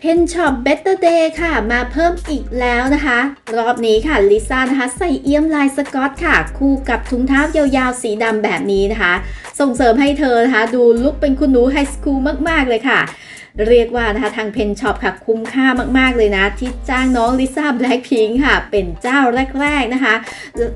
เพนช็อปเบตเตอร์เดย์ค่ะ มาเพิ่มอีกแล้วนะคะ รอบนี้ค่ะลิซ่านะคะ ใส่เอี้ยมลายสกอตค่ะ คู่กับถุงเท้ายาวๆ สีดำแบบนี้นะคะ ส่งเสริมให้เธอนะคะดูลุคเป็นคุณหนูไฮสคูลมาก ๆ เลยค่ะ เรียกว่านะคะทางเพนช็อปค่ะคุ้มค่ามาก ๆ เลยนะ ที่จ้างน้องลิซ่าแบล็คพิงค่ะ เป็นเจ้าแรก ๆ นะคะ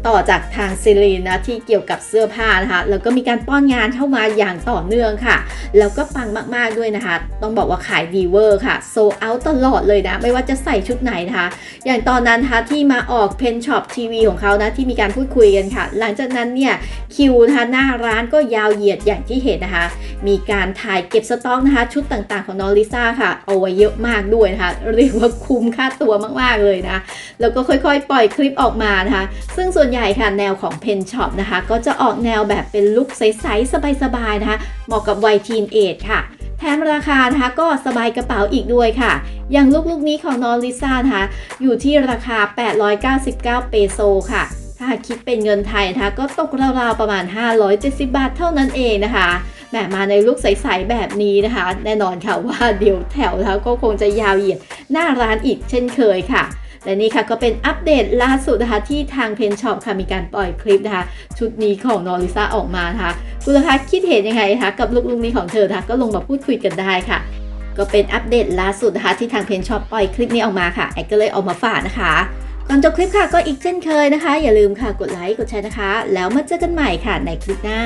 ต่อจากทางซิลีนนะ ที่เกี่ยวกับเสื้อผ้านะคะ แล้วก็มีการป้อนงานเข้ามาอย่างต่อเนื่องค่ะ แล้วก็ปังมาก ๆ ด้วยนะคะ ต้องบอกว่าขายดีเวอร์ค่ะโซเอาตลอดเลยนะ ไม่ว่าจะใส่ชุดไหนนะคะ อย่างตอนนั้นนะคะที่มาออกเพนช็อปทีวีของเขานะที่มีการพูดคุยกันค่ะ หลังจากนั้นเนี่ยคิวนะคะหน้าร้านก็ยาวเหยียดอย่างที่เห็นนะคะ มีการถ่ายเก็บสต็อกนะคะ ชุดต่างๆของน้องลิซ่าค่ะ เอาไว้เยอะมากด้วยนะคะ เรียกว่าคุ้มค่าตัวมากๆเลยนะ แล้วก็ค่อยๆ ปล่อยคลิปออกมานะคะ ซึ่งส่วนใหญ่ค่ะแนวของเพนช็อปนะคะ ก็จะออกแนวแบบเป็นลุคใสๆสบายๆนะคะ เหมาะกับวัยทีนเอจค่ะแถมราคานะคะก็สบายกระเป๋าอีกด้วยค่ะ อย่างลูกๆนี้ของน้องลิซ่านะคะอยู่ที่ราคา 899 เปโซค่ะ ถ้าคิดเป็นเงินไทยนะคะ ก็ตกราวๆประมาณ 570 บาทเท่านั้นเองนะคะแหมมาในลุคใสๆแบบนี้นะคะ แน่นอนค่ะว่าเดี๋ยวแถวแล้วก็คงจะยาวเหยียดหน้าร้านอีกเช่นเคยค่ะและนี่ค่ะก็เป็นอัปเดตล่าสุดนะคะที่ทางเพนช็อปค่ะมีการปล่อยคลิปนะคะชุดนี้ของนอริซาออกมานะคะคุณลูกค้าคิดเห็นยังไงคะกับลูกๆนี้ของเธอนะคะก็ลงมาพูดคุยกันได้ค่ะ ก็เป็นอัปเดตล่าสุดนะคะที่ทางเพนช็อปปล่อยคลิปนี้ออกมาค่ะแอดก็เลยเออกมาฝากนะคะ ก่อนจบคลิปค่ะก็อีกเช่นเคยนะคะ อย่าลืมค่ะกดไลค์กดแชร์นะคะ แล้วมาเจอกันใหม่ค่ะในคลิปหน้า